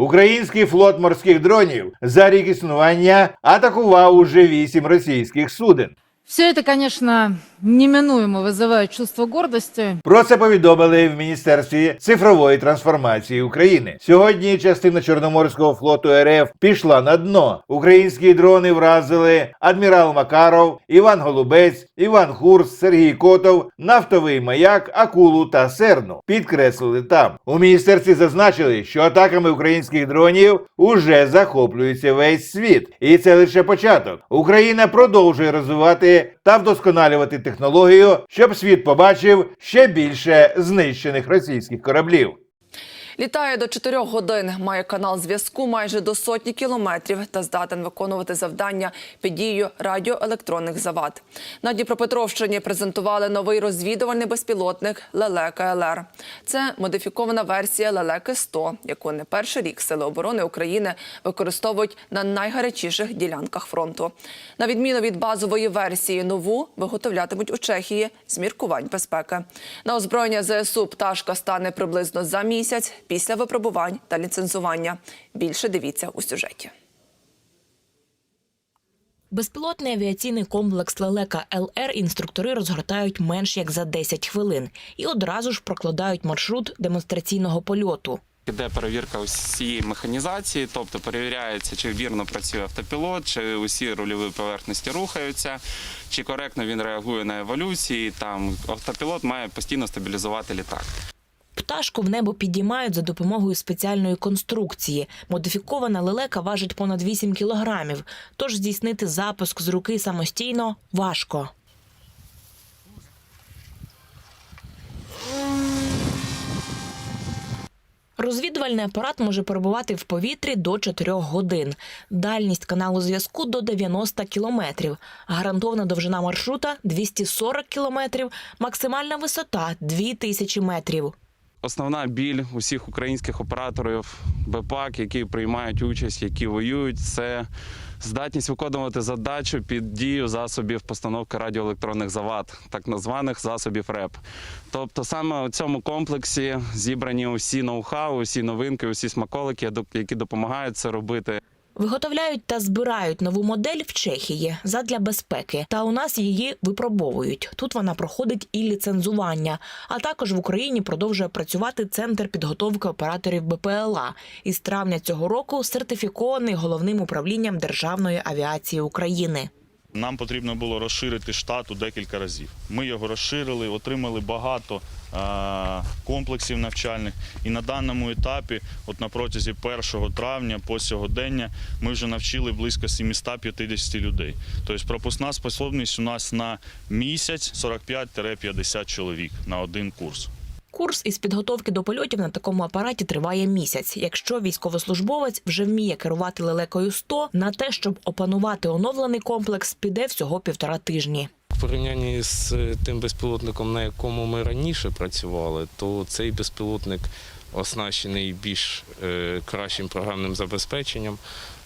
Український флот морських дронів за рік існування атакував уже вісім російських суден. Все это, конечно, неминуемо вызывает чувство гордости. Про це повідомили в Міністерстві цифрової трансформації України. Сьогодні частина Чорноморського флоту РФ пішла на дно. Українські дрони вразили адмірал Макаров, Іван Голубець, Іван Хурс, Сергій Котов, нафтовий маяк, Акулу та Серну. Підкреслили там. У міністерстві зазначили, що атаками українських дронів уже захоплюється весь світ, і це лише початок. Україна продовжує розвивати та вдосконалювати технологію, щоб світ побачив ще більше знищених російських кораблів. Літає до 4 годин, має канал зв'язку майже до сотні кілометрів та здатен виконувати завдання під дією радіоелектронних завад. На Дніпропетровщині презентували новий розвідувальний безпілотник Лелека ЛР. Це модифікована версія Лелеки 100, яку не перший рік Сили оборони України використовують на найгарячіших ділянках фронту. На відміну від базової версії, нову виготовлятимуть у Чехії з міркувань безпеки. На озброєння ЗСУ пташка стане приблизно за місяць після випробувань та ліцензування. Більше дивіться у сюжеті. Безпілотний авіаційний комплекс Лелека ЛР інструктори розгортають менш як за 10 хвилин і одразу ж прокладають маршрут демонстраційного польоту. Іде перевірка усієї механізації, тобто перевіряється, чи вірно працює автопілот, чи усі рульові поверхності рухаються, чи коректно він реагує на еволюції. Там автопілот має постійно стабілізувати літак. Пташку в небо підіймають за допомогою спеціальної конструкції. Модифікована лелека важить понад 8 кілограмів, тож здійснити запуск з руки самостійно важко. Розвідувальний апарат може перебувати в повітрі до 4 годин. Дальність каналу зв'язку до 90 кілометрів. Гарантована довжина маршрута 240 кілометрів, максимальна висота 2000 метрів. Основна біль усіх українських операторів БПАК, які приймають участь, які воюють, це здатність виконувати задачу під дію засобів постановки радіоелектронних завад, так названих засобів РЕП. Тобто саме у цьому комплексі зібрані усі ноу-хау, усі новинки, усі смаколики, які допомагають це робити. Виготовляють та збирають нову модель в Чехії задля безпеки. Та у нас її випробовують. Тут вона проходить і ліцензування. А також в Україні продовжує працювати центр підготовки операторів БПЛА. Із травня цього року сертифікований головним управлінням державної авіації України. Нам потрібно було розширити штат у декілька разів. Ми його розширили, отримали багато комплексів навчальних. І на даному етапі, от на протязі 1 травня по сьогодення, ми вже навчили близько 750 людей. Тобто пропускна способність у нас на місяць 45-50 чоловік на один курс. Курс із підготовки до польотів на такому апараті триває місяць. Якщо військовослужбовець вже вміє керувати лелекою 100, на те, щоб опанувати оновлений комплекс, піде всього півтора тижні. В порівнянні з тим безпілотником, на якому ми раніше працювали, то цей безпілотник оснащений більш е, кращим програмним забезпеченням.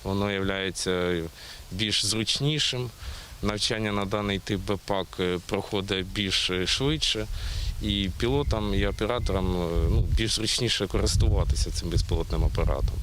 Воно є більш зручнішим. Навчання на даний тип БПАК е, проходить більш е, швидше, і пілотам і операторам е, ну, більш зручніше користуватися цим безпілотним апаратом.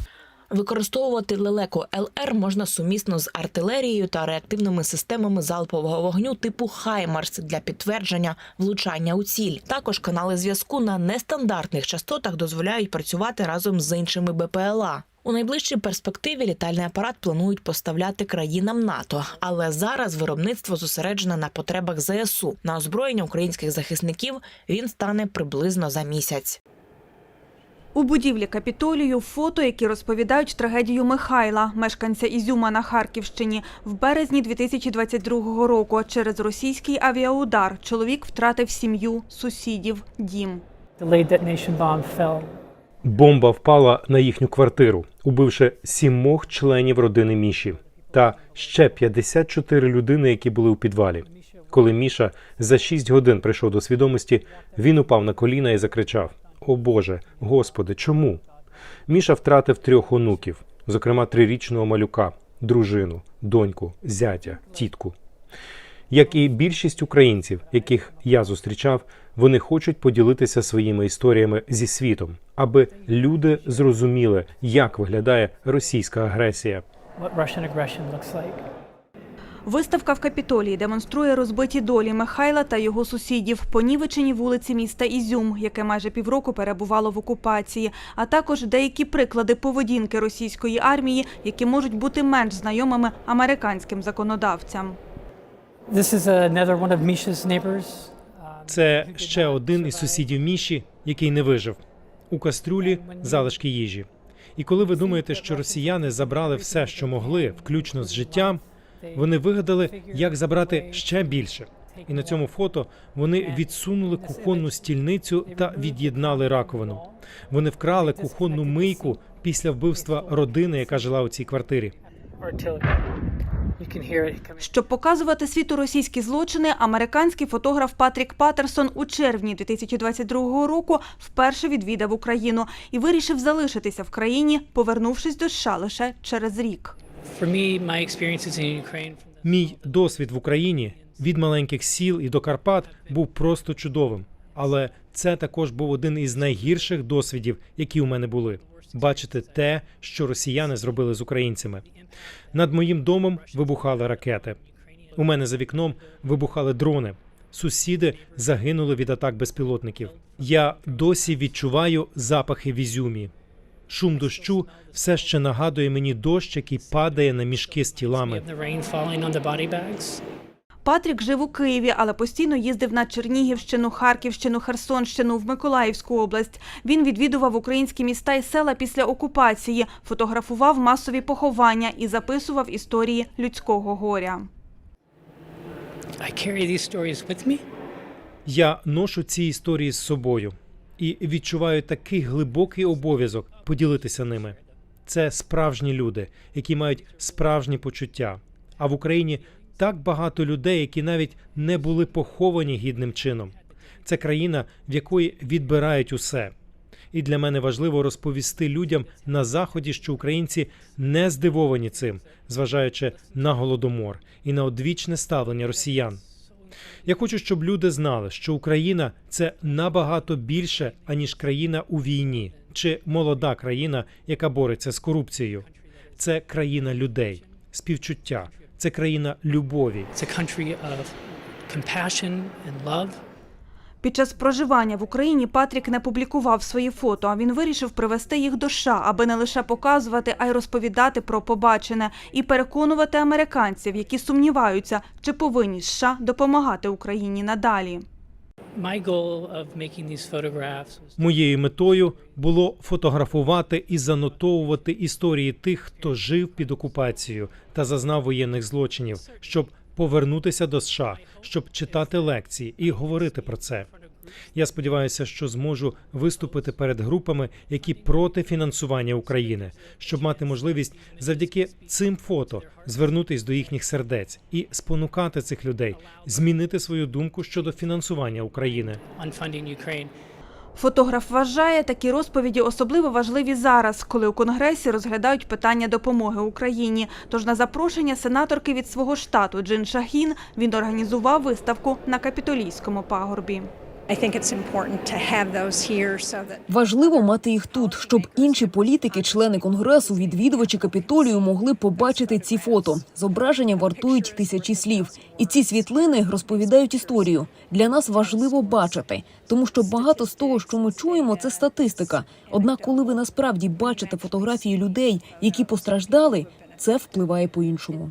Використовувати лелеку ЛР можна сумісно з артилерією та реактивними системами залпового вогню типу Хаймарс для підтвердження влучання у ціль. Також канали зв'язку на нестандартних частотах дозволяють працювати разом з іншими БПЛА. У найближчій перспективі літальний апарат планують поставляти країнам НАТО, але зараз виробництво зосереджене на потребах ЗСУ. На озброєння українських захисників він стане приблизно за місяць. У будівлі Капітолію фото, які розповідають трагедію Михайла, мешканця Ізюма на Харківщині. В березні 2022 року через російський авіаудар чоловік втратив сім'ю, сусідів, дім. Бомба впала на їхню квартиру, убивши сімох членів родини Міші та ще 54 людини, які були у підвалі. Коли Міша за 6 годин прийшов до свідомості, він упав на коліна і закричав: О Боже, Господи, чому? Міша втратив трьох онуків, зокрема трирічного малюка, дружину, доньку, зятя, тітку. Як і більшість українців, яких я зустрічав, вони хочуть поділитися своїми історіями зі світом, аби люди зрозуміли, як виглядає російська агресія. Виставка в Капітолії демонструє розбиті долі Михайла та його сусідів, понівечені вулиці міста Ізюм, яке майже півроку перебувало в окупації, а також деякі приклади поведінки російської армії, які можуть бути менш знайомими американським законодавцям. Це ще один із сусідів Міші, який не вижив. У кастрюлі залишки їжі. І коли ви думаєте, що росіяни забрали все, що могли, включно з життям, вони вигадали, як забрати ще більше. І на цьому фото вони відсунули кухонну стільницю та від'єднали раковину. Вони вкрали кухонну мийку після вбивства родини, яка жила у цій квартирі. Щоб показувати світу російські злочини, американський фотограф Патрік Паттерсон у червні 2022 року вперше відвідав Україну і вирішив залишитися в країні, повернувшись до США лише через рік. For me, my experiences in Ukraine from the Мій досвід в Україні від маленьких сіл і до Карпат був просто чудовим. Але це також був один із найгірших досвідів, які у мене були. Бачити те, що росіяни зробили з українцями. Над моїм домом вибухали ракети. У мене за вікном вибухали дрони. Сусіди загинули від атак безпілотників. Я досі відчуваю запахи в Ізюмі. Шум дощу все ще нагадує мені дощ, який падає на мішки з тілами. Патрік жив у Києві, але постійно їздив на Чернігівщину, Харківщину, Херсонщину, в Миколаївську область. Він відвідував українські міста і села після окупації, фотографував масові поховання і записував історії людського горя. Я ношу ці історії з собою і відчуваю такий глибокий обов'язок поділитися ними. Це справжні люди, які мають справжні почуття. А в Україні так багато людей, які навіть не були поховані гідним чином. Це країна, в якої відбирають усе. І для мене важливо розповісти людям на заході, що українці не здивовані цим, зважаючи на голодомор і на одвічне ставлення росіян. Я хочу, щоб люди знали, що Україна це набагато більше, аніж країна у війні чи молода країна, яка бореться з корупцією. Це країна людей, співчуття, це країна любові. Під час проживання в Україні Патрік не публікував свої фото, а він вирішив привезти їх до США, аби не лише показувати, а й розповідати про побачене і переконувати американців, які сумніваються, чи повинні США допомагати Україні надалі. Моєю метою було фотографувати і занотовувати історії тих, хто жив під окупацією та зазнав воєнних злочинів, щоб повернутися до США, щоб читати лекції і говорити про це. Я сподіваюся, що зможу виступити перед групами, які проти фінансування України, щоб мати можливість завдяки цим фото звернутись до їхніх сердець і спонукати цих людей змінити свою думку щодо фінансування України. Фотограф вважає, такі розповіді особливо важливі зараз, коли у Конгресі розглядають питання допомоги Україні. Тож на запрошення сенаторки від свого штату Джин Шахін він організував виставку на Капітолійському пагорбі. Важливо мати їх тут, щоб інші політики, члени конгресу, відвідувачі капітолію могли побачити ці фото. Зображення вартують тисячі слів, і ці світлини розповідають історію. Для нас важливо бачити, тому що багато з того, що ми чуємо, це статистика. Однак, коли ви насправді бачите фотографії людей, які постраждали, це впливає по-іншому.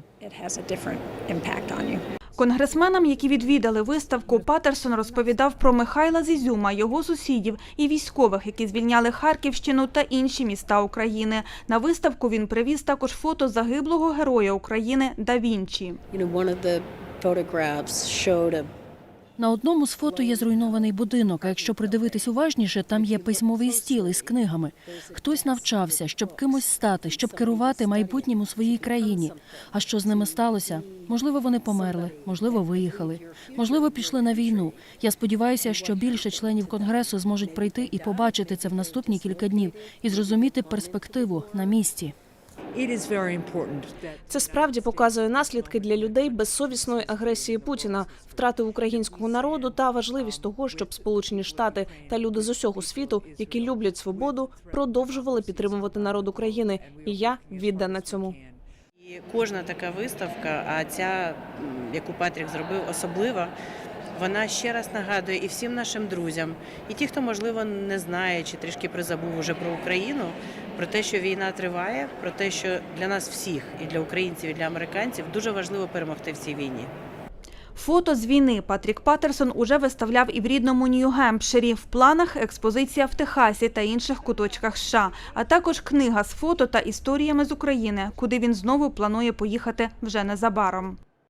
it Конгресменам, які відвідали виставку, Патерсон розповідав про Михайла Зізюма, його сусідів і військових, які звільняли Харківщину та інші міста України. На виставку він привіз також фото загиблого героя України Да Вінчі. На одному з фото є зруйнований будинок. А якщо придивитись уважніше, там є письмовий стіл із книгами. Хтось навчався, щоб кимось стати, щоб керувати майбутнім у своїй країні. А що з ними сталося? Можливо, вони померли, можливо, виїхали, можливо, пішли на війну. Я сподіваюся, що більше членів конгресу зможуть прийти і побачити це в наступні кілька днів і зрозуміти перспективу на місці. Це справді показує наслідки для людей безсовісної агресії Путіна, втрати українського народу та важливість того, щоб Сполучені Штати та люди з усього світу, які люблять свободу, продовжували підтримувати народ України. І я віддана цьому. І кожна така виставка, а ця, яку Патрік зробив, особлива. Вона ще раз нагадує і всім нашим друзям, і ті, хто можливо не знає чи трішки призабув уже про Україну, про те, що війна триває, про те, що для нас всіх, і для українців, і для американців дуже важливо перемогти в цій війні. Фото з війни Патрік Паттерсон уже виставляв і в рідному Нью-Гемпширі. В планах експозиція в Техасі та інших куточках США, а також книга з фото та історіями з України, куди він знову планує поїхати вже незабаром.